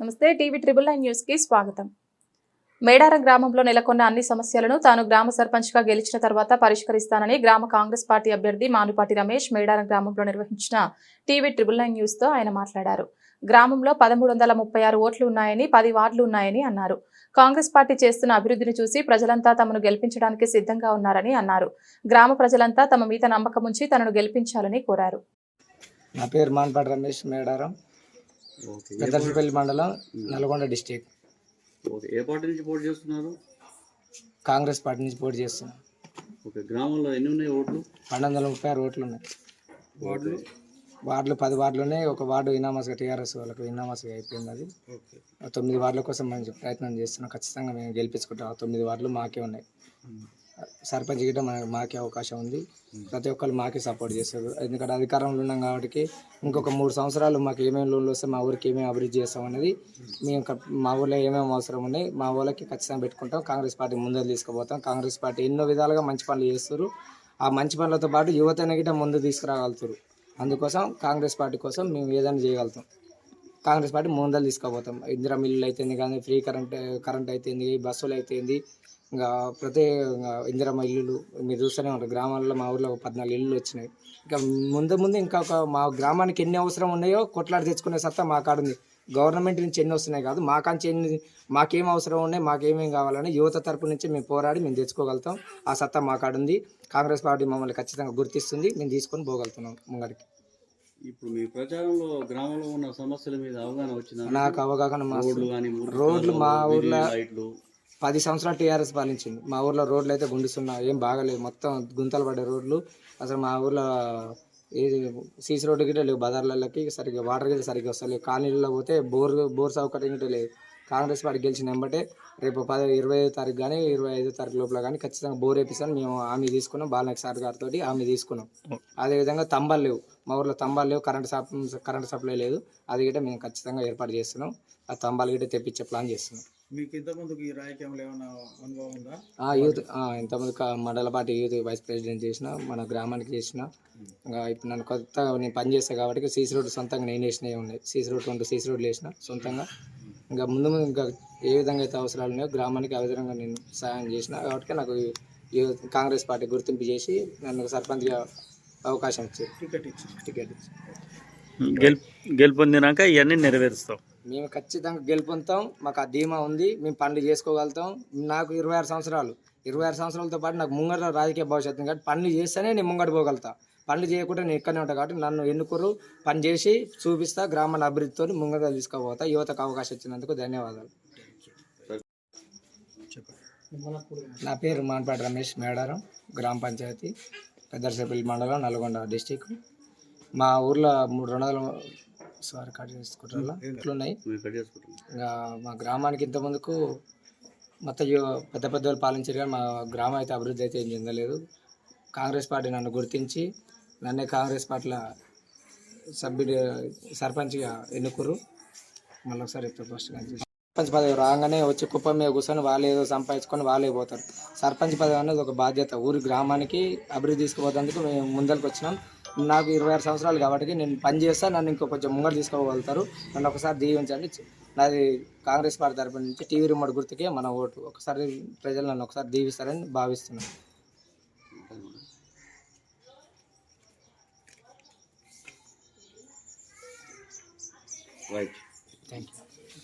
నమస్తే TV triple nine న్యూస్కి స్వాగతం. మేడారం గ్రామంలో నెలకొన్న అన్ని సమస్యలను తాను గ్రామ సర్పంచ్గా గెలిచిన తర్వాత పరిష్కరిస్తానని గ్రామ కాంగ్రెస్ పార్టీ అభ్యర్థి మానుపాటి రమేష్ మేడారం గ్రామంలో నిర్వహించిన టీవీ ట్రిబుల్ నైన్ న్యూస్తో ఆయన మాట్లాడారు. గ్రామంలో పదమూడు వందల ముప్పై ఆరు ఓట్లు ఉన్నాయని పది వార్డులు ఉన్నాయని అన్నారు. కాంగ్రెస్ పార్టీ చేస్తున్న అభివృద్ధిని చూసి ప్రజలంతా తమను గెలిపించడానికి సిద్ధంగా ఉన్నారని అన్నారు. గ్రామ ప్రజలంతా తమ మీద నమ్మకం ఉంచి తనను గెలిపించాలని కోరారు. నా పేరు మాన్పాటి రమేష్ మేడారం. పెద్దపల్లి మండలం నల్గొండ డిస్టిక్ ఓకే ఏ పార్టీ నుంచి పోటీ చేస్తున్నారు? కాంగ్రెస్ పార్టీ నుంచి పోటీ చేస్తున్నాం ఓకే గ్రామంలో ఎన్ని ఉన్నాయి ఓట్లు? పన్నెండు వందల ముప్పై ఆరు ఓట్లు ఉన్నాయి. వార్డులు వార్డులు పది వార్డులు ఉన్నాయి ఒక వార్డు ఇనామస్గా టీఆర్ఎస్ వాళ్ళకి ఇనామస్గా అయిపోయింది అది. తొమ్మిది వార్డుల కోసం మనం ప్రయత్నం చేస్తున్నాం. ఖచ్చితంగా మేము గెలిపించుకుంటాం. ఆ తొమ్మిది వార్డులు మాకే ఉన్నాయి. సర్పంచ్ గిట్ట మన మాకే అవకాశం ఉంది. ప్రతి ఒక్కరు మాకే సపోర్ట్ చేస్తారు. ఎందుకంటే అధికారంలో ఉన్నాం కాబట్టి ఇంకొక మూడు సంవత్సరాలు మాకు ఏమేమి లోన్లు వస్తే మా ఊరికి ఏమేమి అభివృద్ధి చేస్తాం అనేది మేము మా ఊర్లో ఏమేమి అవసరం ఉన్నాయి మా ఊళ్ళకి ఖచ్చితంగా పెట్టుకుంటాం. కాంగ్రెస్ పార్టీ ముందర తీసుకుపోతాం. కాంగ్రెస్ పార్టీ ఎన్నో విధాలుగా మంచి పనులు చేస్తారు. ఆ మంచి పనులతో పాటు యువతని గిట్ట ముందు తీసుకురాగలుగుతారు. అందుకోసం కాంగ్రెస్ పార్టీ కోసం మేము ఏదైనా చేయగలుగుతాం. కాంగ్రెస్ పార్టీ ముందర తీసుకుపోతాం. ఇందిరా మిల్లులు అయితేంది కానీ ఫ్రీ కరెంట్ కరెంట్ అయితేంది బస్సులు అయితేంది ఇంకా ప్రతి ఇంకా ఇందిరమ్మ ఇల్లులు మీరు చూస్తూనే ఉంటారు. గ్రామాల్లో మా ఊర్లో పద్నాలుగు ఇల్లులు వచ్చినాయి. ఇంకా ముందు ముందు ఇంకా ఒక మా గ్రామానికి ఎన్ని అవసరం ఉన్నాయో కొట్లాడి తెచ్చుకునే సత్తా మా కాడ ఉంది గవర్నమెంట్ నుంచి ఎన్ని వస్తున్నాయి కాదు మాకాంచి ఎన్ని మాకేం అవసరం ఉన్నాయి మాకేమేం కావాలని యువత తరపు నుంచి మేము పోరాడి మేము తెచ్చుకోగలుగుతాం. ఆ సత్తా మా కాడ ఉంది కాంగ్రెస్ పార్టీ మమ్మల్ని ఖచ్చితంగా గుర్తిస్తుంది. మేము తీసుకొని పోగలుగుతున్నాం ముంగడికి. ఇప్పుడు మీ ప్రచారంలో గ్రామంలో ఉన్న సమస్యల మీద అవగాహన వచ్చిందా? నాకు అవగాహన మా రోడ్లు మా ఊర్లో పది సంవత్సరాలు టీఆర్ఎస్ పాలించింది. మా ఊర్లో రోడ్లు అయితే గుండుస్తున్నా ఏం బాగాలేదు మొత్తం గుంతలు పడ్డ రోడ్లు. అసలు మా ఊర్లో ఏది సీసీ రోడ్డు గిట్ట లేవు. బజార్లకి సరిగ్గా వాటర్ గిట్ట సరిగ్గా వస్తలేదు కాలనీలలో పోతే బోర్ బోర్ సౌకర్యం గిట్ట లేదు కాంగ్రెస్ పార్టీ గెలిచిన వెంబటే రేపు పది ఇరవై ఐదో తారీఖు కానీ ఇరవై ఐదో తారీఖు లోపల కానీ ఖచ్చితంగా బోర్ వేపిస్తాను. మేము హామీ తీసుకున్నాం. బాలనాయక్ సార్ గారితో హామీ తీసుకున్నాం. అదేవిధంగా తంబాలు లేవు. మా ఊర్లో తంబాలు లేవు. కరెంట్ సప్ కరెంట్ సప్లై లేదు. అది గిట్ట మేము ఖచ్చితంగా ఏర్పాటు చేస్తున్నాం. ఆ తంబాలు గిట్ట తెప్పించే ప్లాన్ చేస్తున్నాం. మీకు ఇంతకుముందుకు ఈ రాజకీయంలో ఏమైనా అనుభవం ఉందా? యూత్ ఇంతకుముందు మండల పార్టీ యూత్ వైస్ ప్రెసిడెంట్ చేసిన మన గ్రామానికి చేసిన ఇంకా ఇప్పుడు నన్ను కొత్తగా నేను పని చేస్తాను కాబట్టి సీసీ రోడ్డు సొంతంగా నేను వేసినవి ఉన్నాయి. సీసీ రోడ్ రెండు సీసీ రోడ్లు వేసిన సొంతంగా. ఇంకా ముందు ముందు ఇంకా ఏ విధంగా అయితే అవసరాలు ఉన్నాయో గ్రామానికి ఆ విధంగా నేను సహాయం చేసిన. కాబట్టి నాకు కాంగ్రెస్ పార్టీ గుర్తింపు చేసి నన్ను సర్పంచ్గా అవకాశం ఇచ్చారు. టికెట్ ఇచ్చి టికెట్ ఇచ్చి గెల్ గెలుపొందినాక ఇవన్నీ నెరవేరుస్తాం. మేము ఖచ్చితంగా గెలుపొందుతాం. మాకు ఆ ధీమా ఉంది. మేము పనులు చేసుకోగలుగుతాం. నాకు ఇరవై ఆరు సంవత్సరాలు. ఇరవై ఆరు సంవత్సరాలతో పాటు నాకు ముంగట రాజకీయ భవిష్యత్తు కాబట్టి పనులు చేస్తేనే నేను ముంగట పోగలుగుతా. పనులు చేయకుండా నేను ఇక్కడనే ఉంటాను కాబట్టి నన్ను ఎన్నుకోరు పని చేసి చూపిస్తా గ్రామాన్ని అభివృద్ధితో ముంగట తీసుకుపోతా. యువతకు అవకాశం ఇచ్చినందుకు ధన్యవాదాలు. నా పేరు మాన్పాటి రమేష్ మేడారం గ్రామ పంచాయతీ పెద్దరసేపల్లి మండలం నల్గొండ డిస్టిక్. మా ఊర్లో మూడు రెండు వందల సారీ కట్ చేసుకుంటారా? ఇట్లున్నాయి. ఇంకా మా గ్రామానికి ఇంత ముందుకు మొత్తం పెద్ద పెద్ద వాళ్ళు పాలించారు కానీ మా గ్రామం అయితే అభివృద్ధి అయితే ఏం చెందలేదు. కాంగ్రెస్ పార్టీ నన్ను గుర్తించి నన్నే కాంగ్రెస్ పార్టీల సభ్యుడు సర్పంచ్గా ఎన్నుకురు మళ్ళీ ఒకసారి ఫస్ట్ సర్పంచ్ పదవి రాగానే వచ్చి కుప్పం మీద కూర్చొని వాళ్ళు ఏదో సంపాదించుకొని వాళ్ళే పోతారు. సర్పంచ్ పదవి అనేది ఒక బాధ్యత. ఊరి గ్రామానికి అభివృద్ధి తీసుకుపోయేందుకు మేము ముందరికి వచ్చినాం. నాకు ఇరవై ఆరు సంవత్సరాలు కాబట్టి నేను పని చేస్తా నన్ను ఇంకో కొంచెం ముంగడు తీసుకోగలుగుతారు. నన్ను ఒకసారి దీవించండి. నాది కాంగ్రెస్ పార్టీ తరపు నుంచి టీవీ రిమోట్ గుర్తుకే మన ఓటు. ఒకసారి ప్రజలు నన్ను ఒకసారి దీవిస్తారని భావిస్తున్నాను. like Thank you.